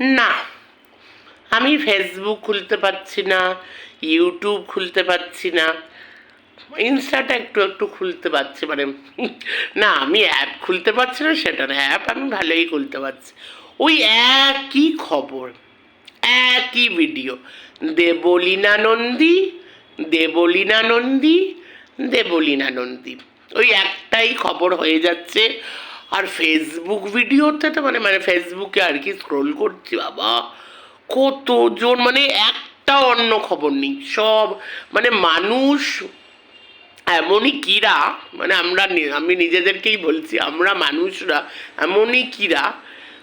না। আমি ফেসবুক খুলতে পারছি না ইউটিউব খুলতে পারছি না। ইনস্টাটা একটু একটু খুলতে পারছি মানে না, আমি অ্যাপ খুলতে পারছি না, সেটা না। অ্যাপ আমি ভালোই খুলতে পারছি। ওই একই খবর, একই ভিডিও দেবলীনা নন্দী দেবলীনা নন্দী দেবলীনা নন্দী। ওই একটাই খবর হয়ে যাচ্ছে। আর ফেসবুক ভিডিওতে তো মানে মানে ফেসবুকে আর কি স্ক্রোল করছি, বাবা। কতজন মানে একটা অন্য খবর নেই। সব মানে মানুষ এমনই কিরা মানে আমরা আমি নিজেদেরকেই বলছি, আমরা মানুষরা এমনই কিরা।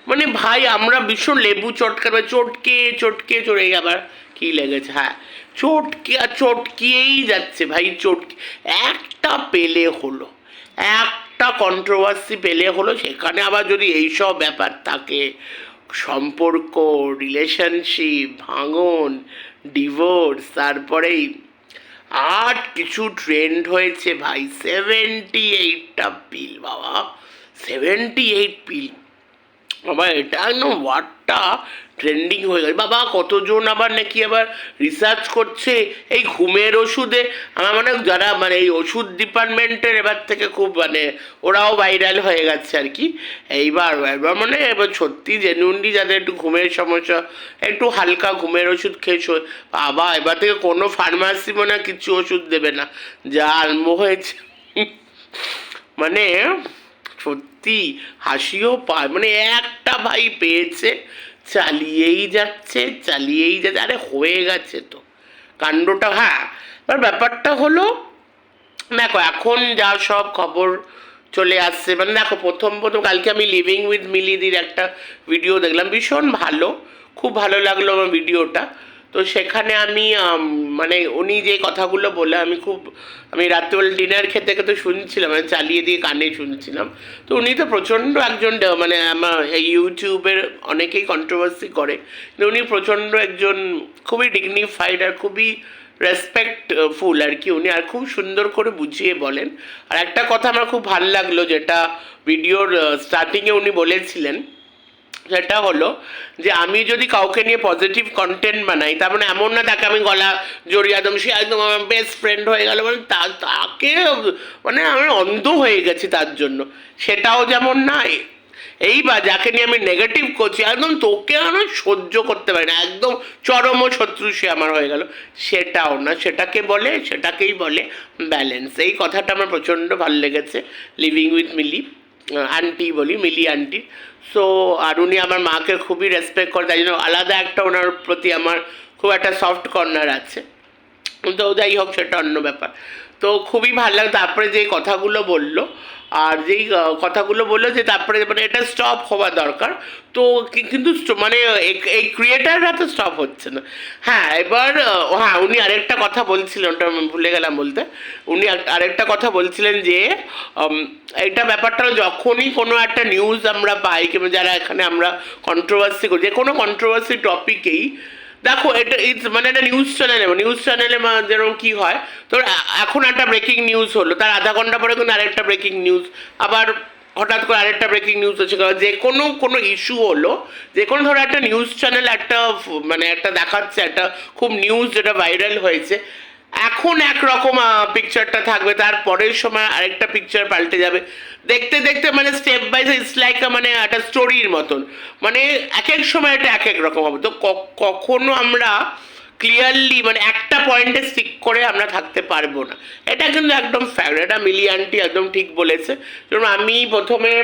মানে ভাই, আমরা ভীষণ লেবু চটকে চটকে চটকে, চড়ে আবার কি লেগেছে? হ্যাঁ চটকে চটকিয়েই যাচ্ছে ভাই, চটকে। একটা পেলে হলো। একটা কন্ট্রোভার্সি পেলে হলো সেখানে আবার যদি এইসব ব্যাপার থাকে, সম্পর্ক রিলেশনশিপ ভাঙন ডিভোর্স তারপরেই আর কিছু ট্রেন্ড হয়েছে ভাই। সেভেন্টি এইটটা পিল বাবা সেভেন্টি এইট পিল বাবা, এটা একদম ওয়ার্ডটা ট্রেন্ডিং হয়ে গেছে। বাবা, কতজন আবার নাকি আবার রিসার্চ করছে এই ঘুমের ওষুধে? আমার মানে যারা মানে এই ওষুধ ডিপার্টমেন্টের এবার থেকে খুব মানে ওরাও ভাইরাল হয়ে গেছে আর কি। এইবার, এবার মানে এবার সত্যি জেনুইনলি যাদের একটু ঘুমের সমস্যা, একটু হালকা ঘুমের ওষুধ খেয়েছো বাবা, এবার থেকে কোনো ফার্মাসি মনে কিছু ওষুধ দেবে না। যা আরম্ভ হয়েছে। মানে সত্যি হাসিও পায় মানে একটা ভাই পেয়েছে, চালিয়েই যাচ্ছে চালিয়েই যাচ্ছে, আরে হয়ে গেছে তো। কাণ্ডটা হ্যাঁ এবার ব্যাপারটা হলো, দেখো, এখন যা সব খবর চলে আসছে মানে দেখো, প্রথম প্রথম কালকে আমি লিভিং উইথ মিলিদির একটা ভিডিও দেখলাম, ভীষণ ভালো, খুব ভালো লাগল আমার ভিডিওটা তো সেখানে আমি মানে উনি যে কথাগুলো বলে, আমি খুব, আমি রাত্রিবেলা ডিনার খেতে খেতে শুনছিলাম মানে চালিয়ে দিয়ে কানে শুনছিলাম। তো উনি তো প্রচণ্ড একজন মানে আমার এই ইউটিউবের অনেকেই কন্ট্রোভার্সি করে। কিন্তু উনি প্রচণ্ড একজন খুবই ডিগনিফাইড আর খুবই রেসপেক্টফুল আর কি উনি, আর খুব সুন্দর করে বুঝিয়ে বলেন। আর একটা কথা আমার খুব ভালো লাগল, যেটা ভিডিওর স্টার্টিংয়ে উনি বলেছিলেন। সেটা হলো যে আমি যদি কাউকে নিয়ে পজিটিভ কন্টেন্ট বানাই, তার মানে এমন না তাকে আমি গলা জড়িয়ে একদম, সে একদম আমার বেস্ট ফ্রেন্ড হয়ে গেল মানে তাকে মানে আমি অন্ধ হয়ে গেছি তার জন্য। সেটাও যেমন না এই বা যাকে নিয়ে আমি নেগেটিভ করছি, একদম তোকে আমি সহ্য করতে পারি না, একদম চরম শত্রু সে আমার হয়ে গেল। সেটাও না, সেটাকে বলে, সেটাকেই বলে ব্যালেন্স এই কথাটা আমার প্রচণ্ড ভালো লেগেছে লিভিং উইথ মিলি আন্টি বলি, মিলি আন্টি সো আর উনি আমার মাকে খুবই রেসপেক্ট করে, তাই জন্য আলাদা একটা ওনার প্রতি আমার খুব একটা সফট কর্নার আছে। তো যাই হোক, সেটা অন্য ব্যাপার। তো খুবই ভালো লাগে তারপরে যেই কথাগুলো বলল, আর যেই কথাগুলো বলল যে তারপরে মানে এটা স্টপ হওয়া দরকার। তো কিন্তু মানে এই- ক্রিয়েটাররা তো স্টপ হচ্ছে না। হ্যাঁ এবার হ্যাঁ উনি আরেকটা কথা বলছিলেন, ওটা ভুলে গেলাম বলতে। উনি আর- আরেকটা কথা বলছিলেন যে এটা ব্যাপারটা যখনই কোনো একটা নিউজ আমরা পাই কিংবা যারা এখানে আমরা কন্ট্রোভার্সি করি, যে কোনো কন্ট্রোভার্সি টপিকেই দেখো, এটা ইটস মানে একটা নিউজ চ্যানেলে নিউজ চ্যানেলে যেরকম কি হয় তো এখন একটা ব্রেকিং নিউজ হলো, তার আধা ঘণ্টা পরে কিন্তু আরেকটা ব্রেকিং নিউজ আবার হঠাৎ করে আরেকটা ব্রেকিং নিউজ হচ্ছে যে কোনো কোনো ইস্যু হলো, যে কোনো ধরো একটা নিউজ চ্যানেল একটা মানে একটা দেখাচ্ছে, একটা খুব নিউজ যেটা ভাইরাল হয়েছে এখন একরকম পিকচারটা থাকবে। তারপরের সময় আরেকটা পিকচার পাল্টে যাবে। দেখতে দেখতে মানে স্টেপ বাই ইটস লাইক মানে একটা স্টোরির মতন। মানে এক এক সময় এটা এক এক রকম হবে। তো কখনো আমরা ক্লিয়ারলি মানে একটা পয়েন্টে স্টিক করে আমরা থাকতে পারব না। এটা কিন্তু একদম ফ্যাক্ট এটা মিলিয়ানটি একদম ঠিক বলেছে। যেমন আমি প্রথমে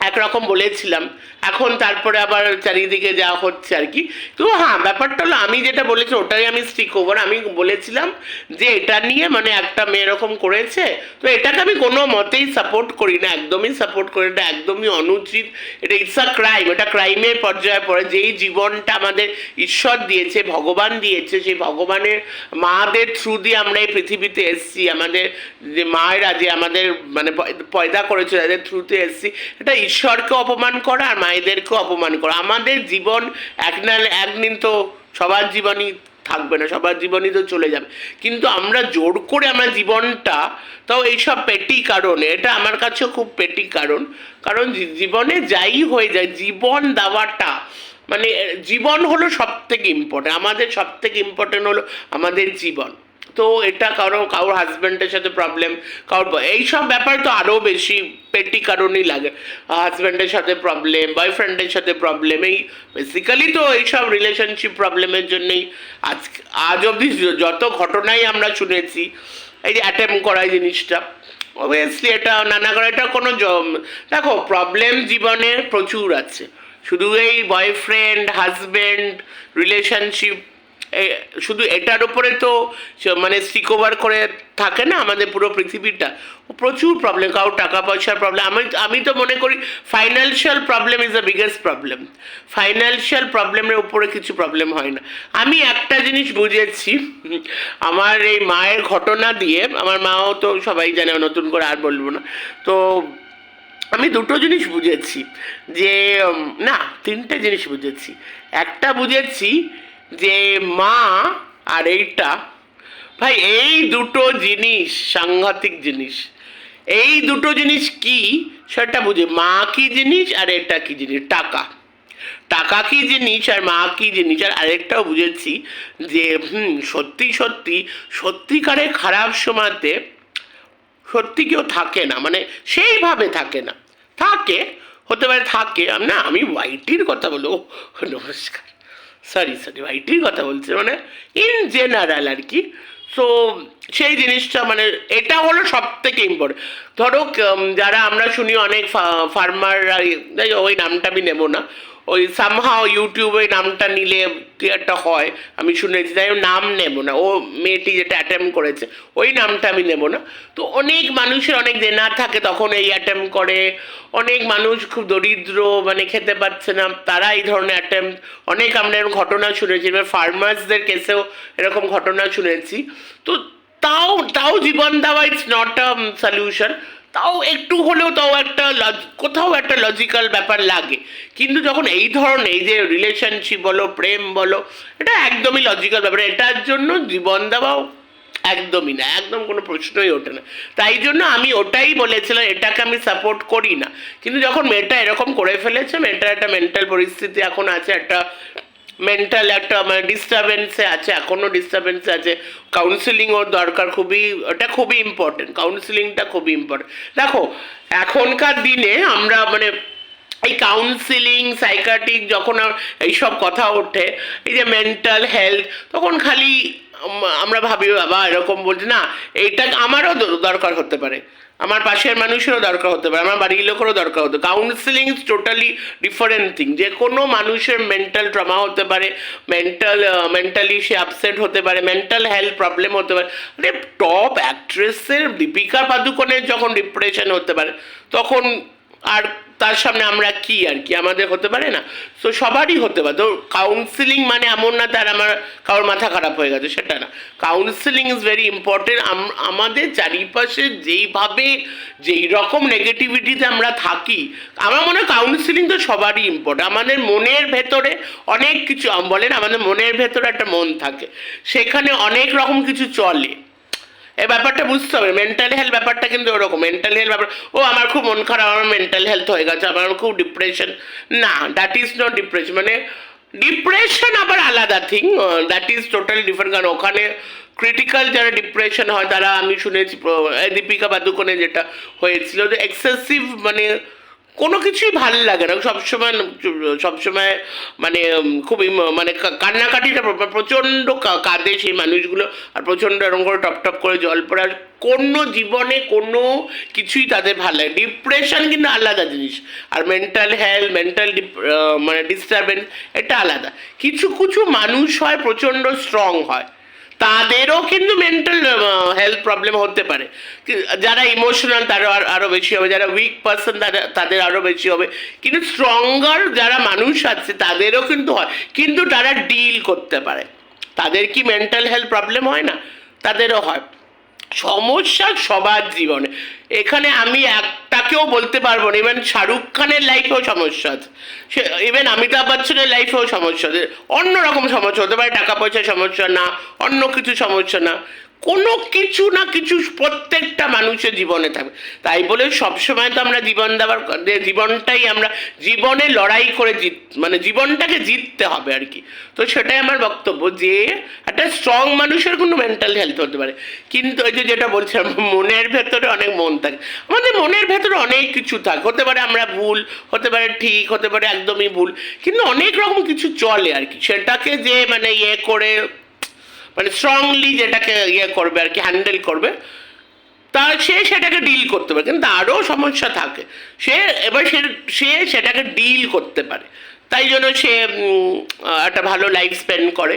একরকম বলেছিলাম। এখন তারপরে আবার চারিদিকে যা হচ্ছে আর কি। তো হ্যাঁ ব্যাপারটা হলো আমি যেটা বলেছি ওটাই আমি স্টিক ওভার আমি বলেছিলাম যে এটা নিয়ে মানে একটা মেয়ে এরকম করেছে, তো এটাকে আমি কোনো মতেই সাপোর্ট করি না, একদমই সাপোর্ট করি এটা একদমই অনুচিত। এটা ইটস আ ক্রাইম এটা ক্রাইমের পর্যায়ে পড়ে। যেই জীবনটা আমাদের ঈশ্বর দিয়েছে, ভগবান দিয়েছে, সেই ভগবানের মাদের থ্রু দিয়ে আমরা এই পৃথিবীতে এসেছি। আমাদের যে মায়েরা যে আমাদের মানে পয়- পয়দা করেছে তাদের থ্রুতে এসেছি, এটা ঈশ্বরকে অপমান করা আর মায়েদেরকেও অপমান করা। আমাদের জীবন এক না একদিন তো সবার জীবনই থাকবে না, সবার জীবনই তো চলে যাবে। কিন্তু আমরা জোর করে আমরা জীবনটা, তাও এইসব পেটি কারণে, এটা আমার কাছেও খুব পেটি কারণ। কারণ জীবনে যাই হয়ে যায়, জীবন দেওয়াটা মানে জীবন হলো সব থেকে ইম্পর্টেন্ট আমাদের সব থেকে ইম্পর্টেন্ট হলো আমাদের জীবন। তো এটা কারও, কারোর হাজব্যান্ডের সাথে প্রবলেম কারোর এইসব ব্যাপার তো আরও বেশি পেটি কারণই লাগে। হাজব্যান্ডের সাথে প্রবলেম বয়ফ্রেন্ডের সাথে প্রবলেম এই বেসিক্যালি তো এইসব রিলেশনশিপ প্রবলেমের জন্যই আজ আজ অবধি যত ঘটনাই আমরা শুনেছি, এই যে অ্যাটেম্প করা জিনিসটা অবভিয়াসলি এটা নানা করে এটা কোনো দেখো প্রবলেম জীবনে প্রচুর আছে। শুধু এই বয়ফ্রেন্ড হাজব্যান্ড রিলেশনশিপ শুধু এটার উপরে তো মানে স্টিক করে থাকে না আমাদের পুরো পৃথিবীটা। প্রচুর প্রবলেম কারও টাকা পয়সার প্রবলেম আমি আমি তো মনে করি financial problem is the biggest problem financial প্রবলেমের উপরে কিছু প্রবলেম হয় না। আমি একটা জিনিস বুঝেছি, আমার এই মায়ের ঘটনা দিয়ে, আমার মাও তো সবাই জানে নতুন করে আর বলব না। তো আমি দুটো জিনিস বুঝেছি যে না, তিনটে জিনিস বুঝেছি। একটা বুঝেছি যে মা আর এইটা, ভাই, এই দুটো জিনিস, সাংঘাতিক জিনিস, এই দুটো জিনিস কি? সেটা বুঝি, মা কি জিনিস আর এটা কি জিনিস? টাকা। টাকা কি জিনিস আর মা কি জিনিস? আর আরেকটাও বুঝেছি যে, হুম, সত্যি সত্যি সত্যিকারে খারাপ সময়তে সত্যি কেউ থাকে না মানে সেইভাবে থাকে না। থাকে, হতে পারে থাকে, না, আমি ওয়াইটির কথা বলব। নমস্কার। সরি সরি ওয়াইটির কথা বলছি। মানে ইন জেনারেল আর কি। সো সেই জিনিসটা মানে এটা হলো সব থেকে ইম্পর্টেন্ট ধরো যারা আমরা শুনি অনেক ফার্মার ওই নামটা আমি নেব না। ওই সামহাও ইউটিউবে নামটা নিলে কি একটা হয়, আমি শুনেছি। তাই নাম নেব না। ও মেয়েটি যেটা অ্যাটেম্প করেছে, ওই নামটা আমি নেব না। তো অনেক মানুষের অনেক দেনা থাকে তখন এই অ্যাটেম্প করে। অনেক মানুষ খুব দরিদ্র মানে খেতে পাচ্ছে না। তারা এই ধরনের অ্যাটেম্প অনেক আমরা এরকম ঘটনা শুনেছি। এবার ফার্মার্সদের কেসেও এরকম ঘটনা শুনেছি। তো তাও তাও জীবন দেওয়া ইটস নট আ সলিউশন তাও একটু হলেও তাও একটা লজ- কোথাও একটা লজিক্যাল ব্যাপার লাগে। কিন্তু যখন এই ধরনের, এই যে রিলেশনশিপ বলো, প্রেম বলো, এটা একদমই লজিক্যাল ব্যাপার। এটার জন্য জীবন দেওয়াও একদমই না, একদম কোনো প্রশ্নই ওঠে না। তাই জন্য আমি ওটাই বলেছিলাম, এটাকে আমি সাপোর্ট করি না। কিন্তু যখন মেয়েটা এরকম করে ফেলেছে, মেয়েটার একটা মেন্টাল পরিস্থিতি এখন আছে, একটা মেন্টাল একটা মানে ডিস্টারবেন্সে আছে এখনও ডিস্টারবেন্সে আছে। কাউন্সিলিং ওর দরকার খুবই, ওটা খুবই ইম্পর্টেন্ট কাউন্সিলিংটা খুবই ইম্পর্টেন্ট দেখো, এখনকার দিনে আমরা মানে এই কাউন্সিলিং সাইকাটিক যখন এইসব কথা ওঠে, এই যে মেন্টাল হেলথ তখন খালি আমরা ভাবি, বাবা, এরকম বলছি। না, এইটা আমারও দরকার হতে পারে। আমার পাশের মানুষেরও দরকার হতে পারে, আমার বাড়ির লোকেরও দরকার হতে counselling is totally different thing যে কোনো মানুষের মেন্টাল ট্রমা হতে পারে মেন্টাল মেন্টালি সে আপসেট হতে পারে মেন্টাল হেলথ প্রবলেম হতে পারে। মানে টপ অ্যাক্ট্রেসের দীপিকা পাদুকোনের যখন ডিপ্রেশন হতে পারে, তখন আর তার সামনে আমরা কি আর কি? আমাদের হতে পারে না। তো সবারই হতে পারে। তো কাউন্সিলিং মানে এমন না তার আমার কারোর মাথা খারাপ হয়ে গেছে, সেটা না। কাউন্সিলিং ইজ ভেরি ইম্পর্টেন্ট আমাদের চারিপাশে যেইভাবে যেই রকম নেগেটিভিটিতে আমরা থাকি, আমার মনে হয় কাউন্সিলিং তো সবারই ইম্পর্টেন্ট আমাদের মনের ভেতরে অনেক কিছু বলেন আমাদের মনের ভেতরে একটা মন থাকে। সেখানে অনেক রকম কিছু চলে। এই ব্যাপারটা বুঝতে হবে। মেন্টাল হেলথ ব্যাপারটা কিন্তু ওরকম। মেন্টাল হেলথ ব্যাপার ও, আমার খুব মন খারাপ, আমার মেন্টাল হেলথ হয়ে গেছে, আমার খুব ডিপ্রেশন না দ্যাট ইজ নট ডিপ্রেশন মানে ডিপ্রেশন আবার আলাদা thing that is totally different কারণ ওখানে ক্রিটিক্যাল যারা ডিপ্রেশন হয়, তারা আমি শুনেছি দীপিকা পাদুকোনে যেটা হয়েছিল যে এক্সেসিভ মানে কোনো কিছুই ভালো লাগে না। সবসময় সবসময় মানে খুবই মানে কান্নাকাটিটা প্রচণ্ড কাঁদে সেই মানুষগুলো আর প্রচণ্ড এরকম করে টপ টপ করে জল পড়ে। আর কোনো জীবনে কোনো কিছুই তাদের ভালো লাগে ডিপ্রেশন কিন্তু আলাদা জিনিস। আর মেন্টাল হেলথ, মেন্টাল মানে ডিস্টারবেন্স, এটা আলাদা। কিছু কিছু মানুষ হয়, প্রচণ্ড স্ট্রং হয়। তাদেরও কিন্তু মেন্টাল হেলথ প্রবলেম হতে পারে। যারা ইমোশনাল তারা আর- আরও বেশি হবে। যারা উইক পার্সন তারা, তাদের আরও বেশি হবে। কিন্তু স্ট্রঙ্গার যারা মানুষ আছে, তাদেরও কিন্তু হয়। কিন্তু তারা ডিল করতে পারে। তাদের কি মেন্টাল হেলথ প্রবলেম হয় না? তাদেরও হয়। সমস্যা সবার জীবনে। এখানে আমি একটাকেও বলতে পারব না। ইভেন শাহরুখ খানের লাইফেও সমস্যা আছে। সে ইভেন অমিতাভ বচ্চনের লাইফেও সমস্যা আছে। অন্যরকম সমস্যা হতে পারে, টাকা পয়সার সমস্যা না, অন্য কিছু সমস্যা না। কোনো কিছু না কিছু প্রত্যেকটা মানুষের জীবনে থাকবে। তাই বলে সবসময় তো আমরা জীবন দেওয়ার জীবনটাই আমরা জীবনে লড়াই করে জিত মানে জীবনটাকে জিততে হবে আর কি। তো সেটাই আমার বক্তব্য যে একটা স্ট্রং মানুষের কোনো মেন্টাল হেলথ হতে পারে। কিন্তু ওই যে যেটা বলছিলাম, মনের ভেতরে অনেক মন থাকে। আমাদের মনের ভেতরে অনেক কিছু থাকে। হতে পারে আমরা ভুল, হতে পারে ঠিক, হতে পারে একদমই ভুল। কিন্তু অনেক রকম কিছু চলে আর কি। সেটাকে যে মানে ইয়ে করে মানে স্ট্রংলি যেটাকে ইয়ে করবে আর কি হ্যান্ডেল করবে, তা সে সেটাকে ডিল করতে পারে। কিন্তু আরও সমস্যা থাকে, সে এবার সে সে সেটাকে ডিল করতে পারে। তাই জন্য সে একটা ভালো লাইফ স্পেন্ড করে।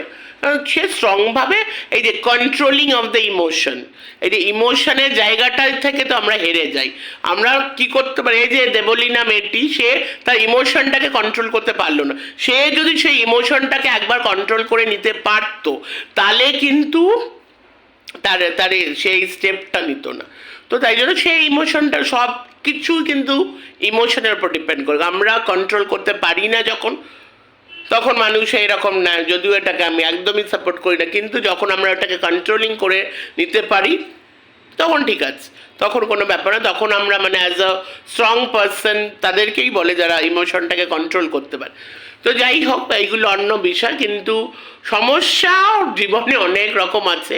সে স্ট্রংভাবে এই যে কন্ট্রোলিং অফ দ্য ইমোশন এই যে ইমোশনের জায়গাটা থেকে তো আমরা হেরে যাই। আমরা কি করতে পারি? এই যে দেবলীনা মেয়েটি, সে তার ইমোশনটাকে কন্ট্রোল করতে পারল না। সে যদি সেই ইমোশনটাকে একবার কন্ট্রোল করে নিতে পারতো, তাহলে কিন্তু তার তার সেই স্টেপটা নিত না। তো তাই জন্য সেই ইমোশনটা সব কিছু কিন্তু ইমোশনের উপর ডিপেন্ড করে আমরা কন্ট্রোল করতে পারি না যখন তখন মানুষ এইরকম না, যদিও এটাকে আমি একদমই সাপোর্ট করি না, কিন্তু যখন আমরা ওটাকে কন্ট্রোলিং করে নিতে পারি, তখন ঠিক আছে, তখন কোনো ব্যাপার না, তখন আমরা মানে অ্যাজ আ স্ট্রং পার্সন তাদেরকেই বলে যারা ইমোশনটাকে কন্ট্রোল করতে পারে। তো যাই হোক, এইগুলো অন্য বিষয়, কিন্তু সমস্যা জীবনে অনেক রকম আছে।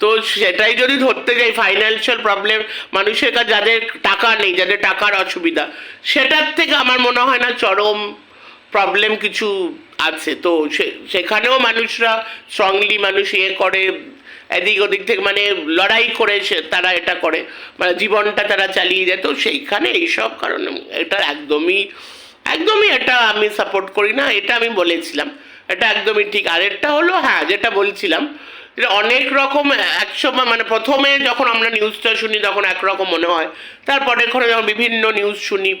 তো সেটাই যদি ধরতে যাই ফাইন্যান্সিয়াল প্রবলেম মানুষের কাছে যাদের টাকা নেই, যাদের টাকার অসুবিধা, সেটার থেকে আমার মনে হয় না চরম প্রবলেম কিছু আছে। তো সেখানেও মানুষরা স্ট্রংলি মানুষ ইয়ে করে, এদিক ওদিক থেকে মানে লড়াই করে সে, তারা এটা করে। মানে জীবনটা তারা চালিয়ে যায়। তো সেইখানে এইসব কারণে এটা একদমই একদমই এটা আমি সাপোর্ট করি না, এটা আমি বলেছিলাম। এটা একদমই ঠিক। আরেকটা হলো হ্যাঁ যেটা বলছিলাম অনেক রকম একসময় মানে প্রথমে যখন আমরা নিউজটা শুনি, তখন একরকম মনে হয়। তারপরে এখানে যখন বিভিন্ন নিউজ শুনি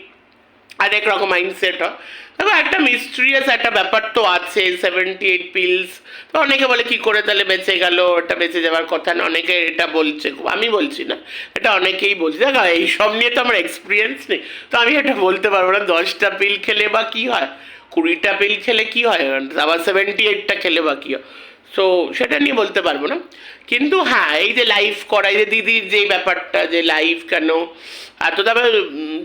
আরেক রকম মাইন্ডসেট হয় দেখো, একটা মিস্ট্রিয়াস একটা ব্যাপার তো আছে সেভেন্টি এইট পিলস তো অনেকে বলে, কি করে তাহলে বেঁচে গেল? এটা বেঁচে যাওয়ার কথা না। অনেকে এটা বলছে আমি বলছি না, এটা অনেকেই বলছে। দেখো, এইসব নিয়ে তো আমার এক্সপিরিয়েন্স নেই। তো আমি এটা বলতে পারব না, দশটা পিল খেলে বা কি হয়? কুড়িটা পিল খেলে কি হয়? আবার সেভেন্টি এইটটা খেলে বা কী হয়? সো সেটা নিয়ে বলতে পারব না। কিন্তু হ্যাঁ এই যে লাইভ করা এই যে দিদির যে ব্যাপারটা যে লাইভ কেন? আর তো তারপরে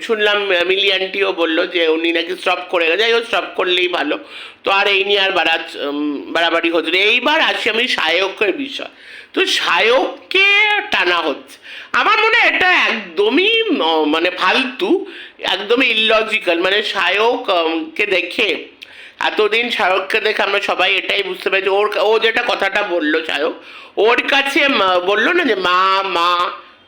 শুনলাম মিলি আন্টিও বলল যে উনি নাকি স্টপ করে গেছে। হোক স্টপ করলেই ভালো। তো আর এই নিয়ে আর বাড়া বাড়াবাড়ি হচ্ছে। এইবার আসি আমি সায়কের বিষয়। তো সায়ককে টানা হচ্ছে। আমার মনে হয় এটা একদমই মানে ফালতু একদমই ইললজিক্যাল মানে সায়ক উম, কে দেখে এতদিন শাহরুখকে দেখে আমরা সবাই এটাই বুঝতে পারছি। ওর ও যেটা কথাটা বলল শাহরুখ, ওর কাছে বলল না যে, মা মা,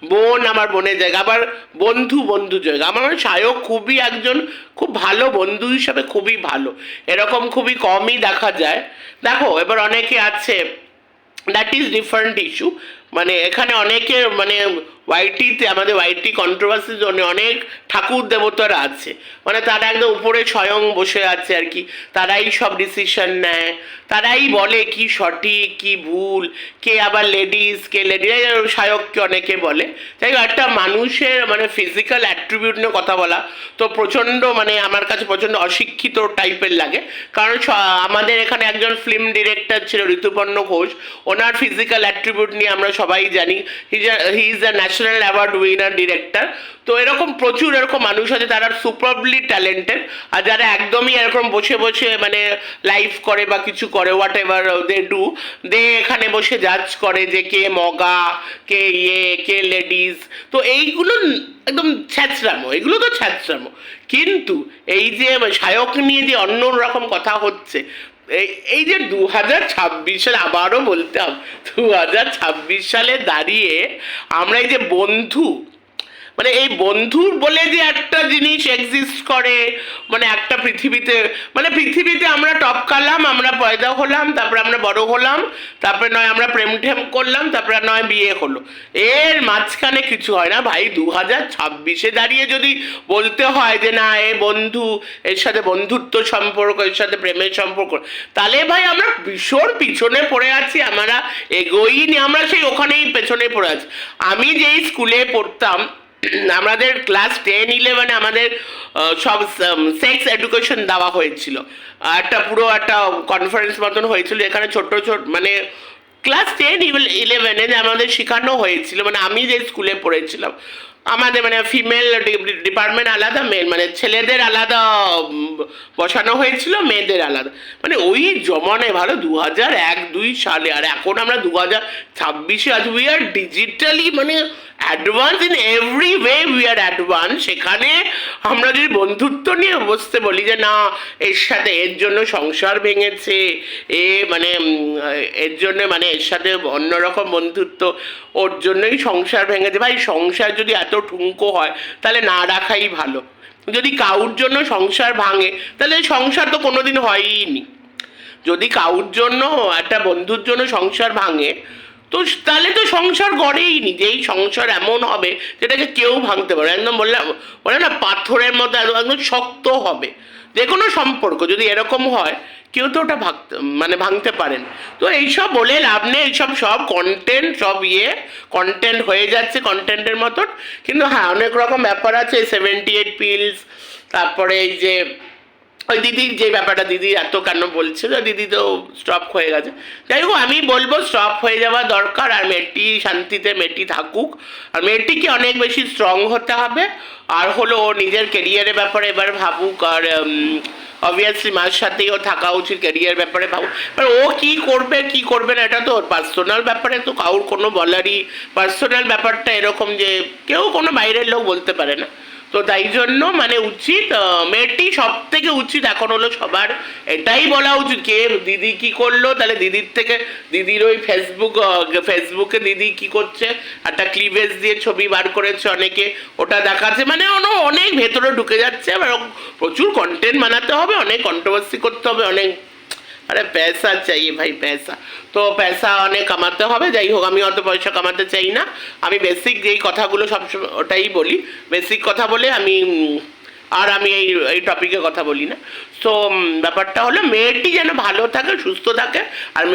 বোন আমার বোনের জায়গা, আবার বন্ধু বন্ধু জায়গা। আমার মনে হয় খুবই একজন খুব ভালো বন্ধু হিসাবে খুবই ভালো। এরকম খুবই কমই দেখা যায়। দেখো, এবার অনেকে আছে দ্যাট ইজ ডিফারেন্ট ইস্যু মানে এখানে অনেকে মানে ওয়াইটিতে আমাদের ওয়াইটি কন্ট্রোভার্সির জন্য অনেক ঠাকুর দেবতারা আছে। মানে তারা একদম উপরে স্বয়ং বসে আছে আর কি। তারাই সব ডিসিশন নেয়। তারাই বলে কি সঠিক, কি ভুল, কে আবার লেডিস কে লেডিস সায়ককে অনেকে বলে। তাই একটা মানুষের মানে ফিজিক্যাল অ্যাট্রিবিউট নিয়ে কথা বলা তো প্রচণ্ড মানে আমার কাছে প্রচণ্ড অশিক্ষিত টাইপের লাগে। কারণ আমাদের এখানে একজন ফিল্ম ডিরেক্টর ছিল ঋতুপর্ণ ঘোষ। ওনার ফিজিক্যাল অ্যাট্রিবিউট নিয়ে আমরা সবাই জানি। He is a national award winner director তো এরকম প্রচুর এরকম মানুষ আছে তারা সুপারবলি ট্যালেন্টেড আর যারা একদমই এরকম বসে বসে মানে লাইভ করে বা কিছু করে whatever they do they এখানে বসে জাজ করে যে কে মগা, কে ইয়ে কে লেডিস তো এইগুলো একদম ছ্যাঁচড়ামো, এগুলো তো ছ্যাঁচড়ামো। কিন্তু এই যে সায়ক নিয়ে যে অন্য রকম কথা হচ্ছে এই এই যে দু হাজার ছাব্বিশ সালে আবারও বলতাম দু হাজার ছাব্বিশ সালে দাঁড়িয়ে আমরা এই যে বন্ধু মানে এই বন্ধুর বলে যে একটা জিনিস এক্সিস্ট করে মানে একটা পৃথিবীতে মানে পৃথিবীতে আমরা টপকালাম আমরা পয়দা হলাম, তারপরে আমরা বড় হলাম, তারপরে নয় আমরা প্রেম ঠেম করলাম, তারপরে নয় বিয়ে হলো। এর মাঝখানে কিছু হয় না ভাই দু হাজার ছাব্বিশে দাঁড়িয়ে যদি বলতে হয় যে না, এ বন্ধু, এর সাথে বন্ধুত্ব সম্পর্ক, এর সাথে প্রেমের সম্পর্ক, তাহলে ভাই আমরা ভীষণ পিছনে পড়ে আছি, আমরা এগোইনি, আমরা সেই ওখানেই পেছনে পড়ে আছি। আমি যেই স্কুলে পড়তাম আমাদের ক্লাস টেন ইলেভেনে আমাদের সব সেক্স এডুকেশন দেওয়া হয়েছিল। একটা পুরো একটা কনফারেন্স মতন হয়েছিল, এখানে ছোট ছোট মানে ক্লাস টেন ইলেভেনে যে আমাদের শেখানো হয়েছিল মানে আমি যে স্কুলে পড়েছিলাম আমাদের মানে ফিমেল ডিপার্টমেন্ট আলাদা মেল মানে ছেলেদের আলাদা বসানো হয়েছিল, মেয়েদের আলাদা। মানে ওই জমানায় ভালো দু হাজার এক, দুই সালে, আর এখন আমরা দু হাজার ছাব্বিশে আজ উই আর ডিজিটালি মানে advance in every way we are advance সেখানে আমরা যদি বন্ধুত্ব নিয়ে বসতে বলি যে, না, এর সাথে এর জন্য সংসার ভেঙেছে, এ মানে এর জন্য মানে এর সাথে অন্যরকম বন্ধুত্ব, ওর জন্যই সংসার ভেঙেছে। ভাই, সংসার যদি এত ঠুনকো হয়, তাহলে না রাখাই ভালো। যদি কাউর জন্য সংসার ভাঙে, তাহলে সংসার তো কোনোদিন হয়ইনি। যদি কাউর জন্য, একটা বন্ধুর জন্য সংসার ভাঙে, তো তাহলে তো সংসার গড়েই নি যে এই সংসার এমন হবে যেটাকে কেউ ভাঙতে পারে একদম বললাম, বলে না, পাথরের মতো একদম শক্ত হবে। যে কোনো সম্পর্ক যদি এরকম হয়, কেউ তো ওটা ভাগ মানে ভাঙতে পারেন। তো এইসব বলে লাভ নেই, এইসব সব কন্টেন্ট সব ইয়ে কন্টেন্ট হয়ে যাচ্ছে কন্টেন্টের মতন। কিন্তু হ্যাঁ অনেক রকম ব্যাপার আছে সেভেন্টি এইট পিলস তারপরে এই যে ওই দিদির যে ব্যাপারটা দিদি এত কেন বলছে তো দিদি তো স্টপ হয়ে গেছে। যাই হোক, আমি বলব স্টপ হয়ে যাওয়া দরকার আর মেয়েটি শান্তিতে, মেয়েটি থাকুক। আর মেয়েটিকে অনেক বেশি স্ট্রং হতে হবে। আর হলো ও নিজের কেরিয়ারের ব্যাপারে এবার ভাবুক আর অবভিয়াসলি মার সাথেই ও থাকা উচিত ক্যারিয়ার ব্যাপারে ভাবুক। এবার ও কি করবে কি করবে না, এটা তো ওর পার্সোনাল ব্যাপারে তো কাউর কোনো বলারই পার্সোনাল ব্যাপারটা এরকম যে কেউ কোনো বাইরের লোক বলতে পারে না। তো তাই জন্য মানে উচিত মেয়েটি সব থেকে উচিত এখন হলো সবার এটাই বলা উচিত কে দিদি কি করল? তাহলে দিদির থেকে, দিদির ওই ফেসবুক ফেসবুকে দিদি কি করছে? একটা ক্লিভেজ দিয়ে ছবি বার করেছে অনেকে, ওটা দেখাচ্ছে। মানে ওনো অনেক ভেতরে ঢুকে যাচ্ছে। প্রচুর কন্টেন্ট বানাতে হবে, অনেক কন্ট্রোভার্সি করতে হবে, অনেক আরে পয়সা চাই ভাই, পয়সা। তো পয়সা অনেক কামাতে হবে, যাই হোক, আমি অত পয়সা কামাতে চাই না। আমি বেসিক যেই কথাগুলো সবসময় ওটাই বলি। বেসিক কথা বলে আমি আর আমি এই এই টপিকে কথা বলি না। সো ব্যাপারটা হলো, মেয়েটি যেন ভালো থাকে, সুস্থ থাকে, আর